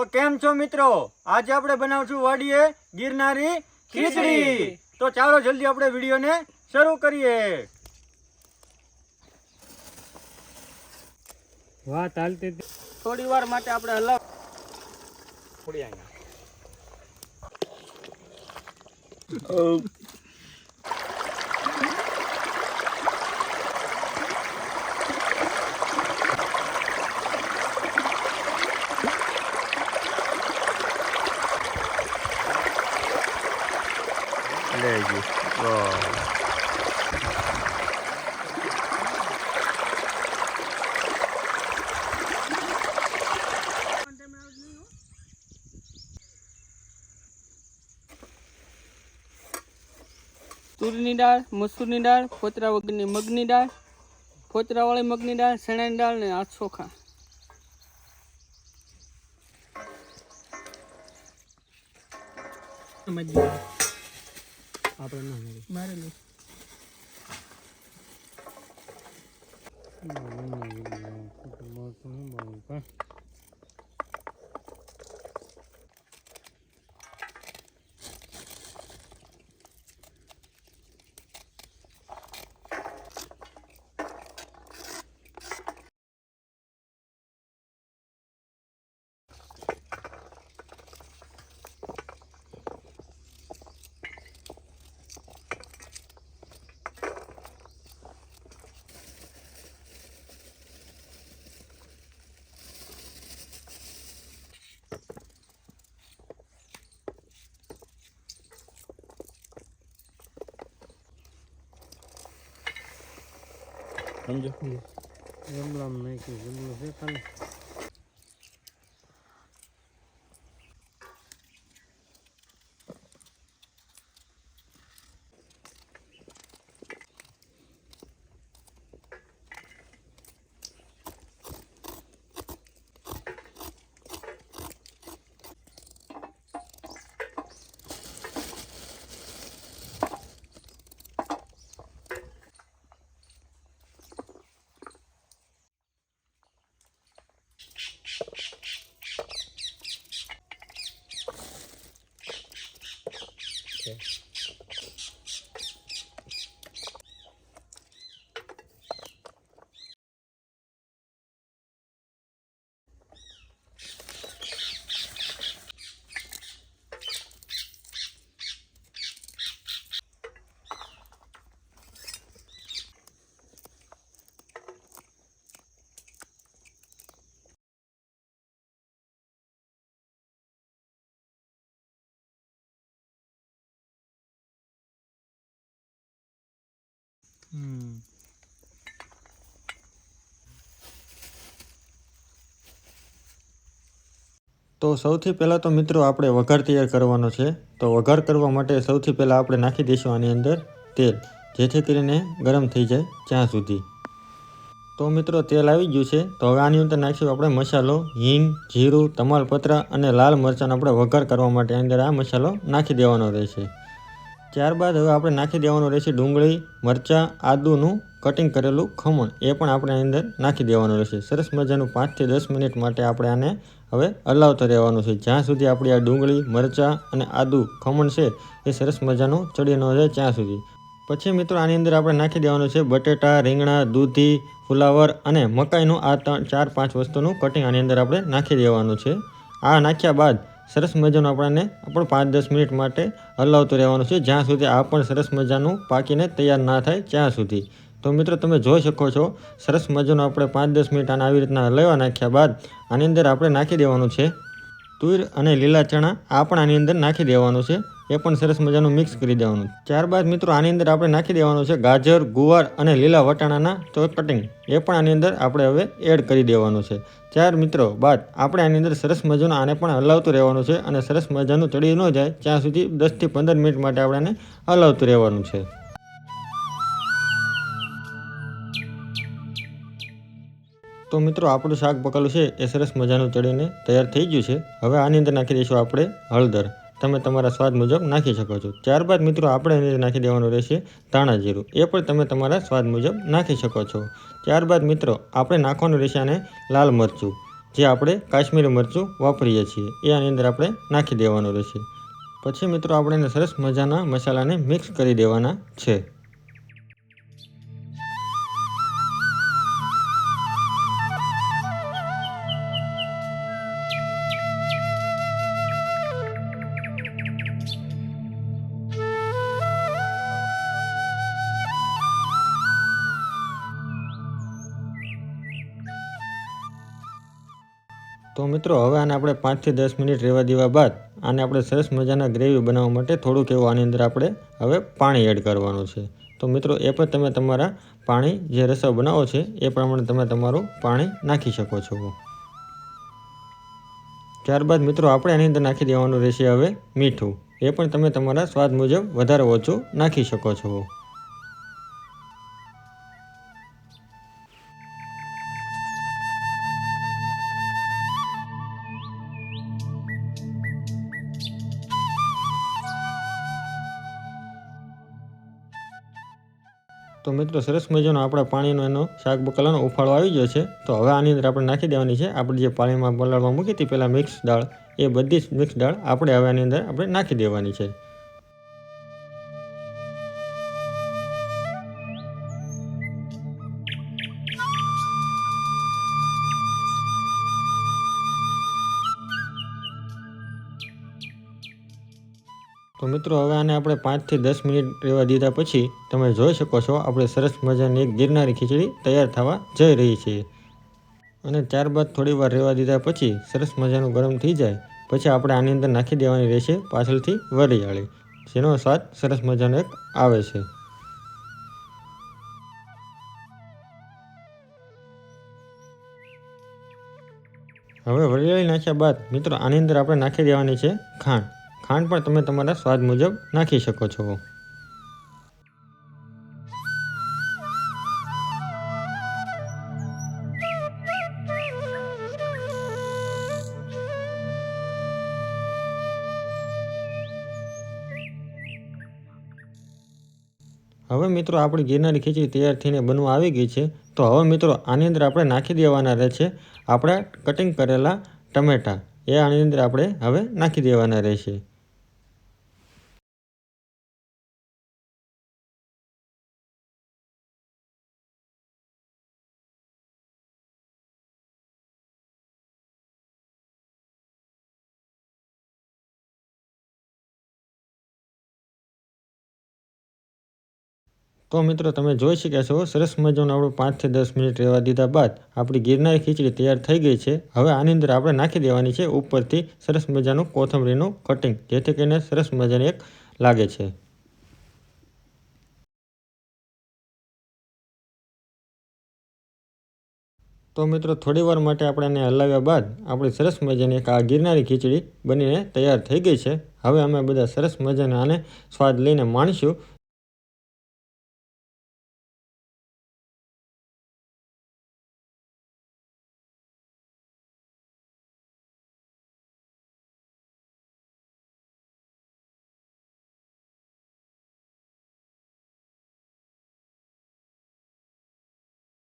તો કેમ છો મિત્રો? આજે આપણે બનાવશું વાડીએ ગિરનારી ખીચડી. તો ચાલો જલ્દી આપણે વિડીયોને શરૂ કરીએ. વાત હાલતી થોડી વાર માટે આપણે હલાવ થોડી અહીંયા. લે ગયું તુરની દાળ મસૂરની દાળ ફોતરા વગરની મગની દાળ ફોતરાવાળી મગની દાળ ચણાની દાળ ને આ ચોખા આપણે ના મારેલું સમજો? ગમલામાં નાખ્યું ગમલો છે ખાલી Shh, shh, shh. તો સૌથી પહેલાં તો મિત્રો આપણે વઘાર તૈયાર કરવાનો છે. તો વઘાર કરવા માટે સૌથી પહેલાં આપણે નાખી દઈશું આની અંદર તેલ, જેથી કરીને ગરમ થઈ જાય ત્યાં સુધી. તો મિત્રો તેલ આવી ગયું છે. તો હવે આની અંદર નાખીશું આપણે મસાલો, હિંગ, જીરું, તમાલપત્ર અને લાલ મરચાંનો આપણે વઘાર કરવા માટે અંદર આ મસાલો નાખી દેવાનો રહેશે. ત્યારબાદ હવે આપણે નાખી દેવાનું રહેશે ડુંગળી, મરચાં, આદુનું કટિંગ કરેલું ખમણ. એ પણ આપણે અંદર નાખી દેવાનું રહેશે. સરસ મજાનું પાંચથી દસ મિનિટ માટે આપણે આને હવે હલાવતા રહેવાનું છે. જ્યાં સુધી આપણી આ ડુંગળી, મરચાં અને આદુ ખમણ છે, એ સરસ મજાનું ચડી ન જાય ત્યાં સુધી. પછી મિત્રો આની અંદર આપણે નાખી દેવાનું છે બટેટા, રીંગણા, દૂધી, ફુલાવર અને મકાઈનું આ ત્રણ, ચાર, પાંચ વસ્તુનું કટિંગ આની અંદર આપણે નાખી દેવાનું છે. આ નાખ્યા બાદ સરસ મજાનું આપણને પણ પાંચ દસ મિનિટ માટે હલાવતું રહેવાનું છે. જ્યાં સુધી આ પણ સરસ મજાનું પાકીને તૈયાર ના થાય ત્યાં સુધી. તો મિત્રો, તમે જોઈ શકો છો, સરસ મજાનું આપણે પાંચ દસ મિનિટ આને આવી રીતના હલાવવા નાખ્યા બાદ આની અંદર આપણે નાખી દેવાનું છે તુર અને લીલા ચણા આ પણ આની અંદર નાખી દેવાનું છે. એ પણ સરસ મજાનું મિક્સ કરી દેવાનું. ત્યારબાદ મિત્રો આની અંદર આપણે નાખી દેવાનું છે ગાજર, ગુવાર અને લીલા વટાણાના તો કટિંગ એ પણ આની અંદર આપણે હવે એડ કરી દેવાનું છે. ચાર મિત્રો, બાદ આપણે આની અંદર સરસ મજાનું આને પણ હલાવતું રહેવાનું છે અને સરસ મજાનું ચડી ન જાય ત્યાં સુધી દસથી પંદર મિનિટ માટે આપણે આને હલાવતું રહેવાનું છે. તો મિત્રો આપણું શાક પકાલું છે એ સરસ મજાનું ચડીને તૈયાર થઈ ગયું છે. હવે આની અંદર નાખી દઈશું આપણે હળદર. તમે તમારા સ્વાદ મુજબ નાખી શકો છો. ત્યારબાદ મિત્રો, આપણે એની નાખી દેવાનું રહેશે ધાણા જીરું. એ પણ તમે તમારા સ્વાદ મુજબ નાખી શકો છો. ત્યારબાદ મિત્રો, આપણે નાખવાનું રહેશે આને લાલ મરચું, જે આપણે કાશ્મીરી મરચું વાપરીએ છીએ. એ આની અંદર આપણે નાખી દેવાનું રહેશે. પછી મિત્રો, આપણે એને સરસ મજાના મસાલાને મિક્સ કરી દેવાના છે. તો મિત્રો, હવે આને આપણે પાંચથી દસ મિનિટ રહેવા દેવા બાદ આને આપણે સરસ મજાના ગ્રેવી બનાવવા માટે થોડુંક એવું આની અંદર આપણે હવે પાણી એડ કરવાનું છે. તો મિત્રો, એ પણ તમે તમારા પાણી જે રસા બનાવો છે, એ પ્રમાણે તમે તમારું પાણી નાખી શકો છો. ત્યારબાદ મિત્રો, આપણે આની અંદર નાખી દેવાનું રહેશે હવે મીઠું. એ પણ તમે તમારા સ્વાદ મુજબ વધારે ઓછું નાખી શકો છો. તો મિત્રો સરસ મજાનો આપણા પાણીનો એનો શાક બકલાનો ઉફાળો આવી ગયો છે. તો હવે આની અંદર આપણે નાખી દેવાની છે. આપણે જે પાણીમાં પલાળવા મૂકી હતી પહેલાં મિક્સ દાળ, એ બધી જ મિક્સ દાળ આપણે હવે આની અંદર આપણે નાખી દેવાની છે. તો મિત્રો, હવે આને આપણે પાંચથી દસ મિનિટ રહેવા દીધા પછી તમે જોઈ શકો છો, આપણે સરસ મજાની એક ગિરનારી ખીચડી તૈયાર થવા જઈ રહી છે. અને ત્યારબાદ થોડી વાર રહેવા દીધા પછી સરસ મજાનું ગરમ થઈ જાય, પછી આપણે આની અંદર નાખી દેવાની રહેશે પાછળથી વરિયાળી, જેનો સ્વાદ સરસ મજાનો એક આવે છે. હવે વરિયાળી નાખ્યા બાદ મિત્રો, આની અંદર આપણે નાખી દેવાની છે ખાંડ. ખાંડ પણ તમે તમારા સ્વાદ મુજબ નાખી શકો છો. હવે મિત્રો, આપણી ગિરનારી ખીચડી તૈયાર થઈને બનવા આવી ગઈ છે. તો હવે મિત્રો, આની અંદર આપણે નાખી દેવાના રહેશે આપણા કટિંગ કરેલા ટમેટાં. એ આની અંદર આપણે હવે નાખી દેવાના રહેશે. તો મિત્રો, તમે જોઈ શક્યા છો, સરસ મજાનું આપણે પાંચથી દસ મિનિટ રહેવા દીધા બાદ આપણી ગિરનારી ખીચડી તૈયાર થઈ ગઈ છે. હવે આની અંદર આપણે નાખી દેવાની છે ઉપરથી સરસ મજાનું કોથમરીનું કટિંગ, જેથી કરીને સરસ મજાની એક લાગે છે. તો મિત્રો, થોડી વાર માટે આપણે એને હલાવ્યા બાદ આપણી સરસ મજાની એક આ ગિરનારી ખીચડી બનીને તૈયાર થઈ ગઈ છે. હવે અમે બધા સરસ મજાના આને સ્વાદ લઈને માણીશું.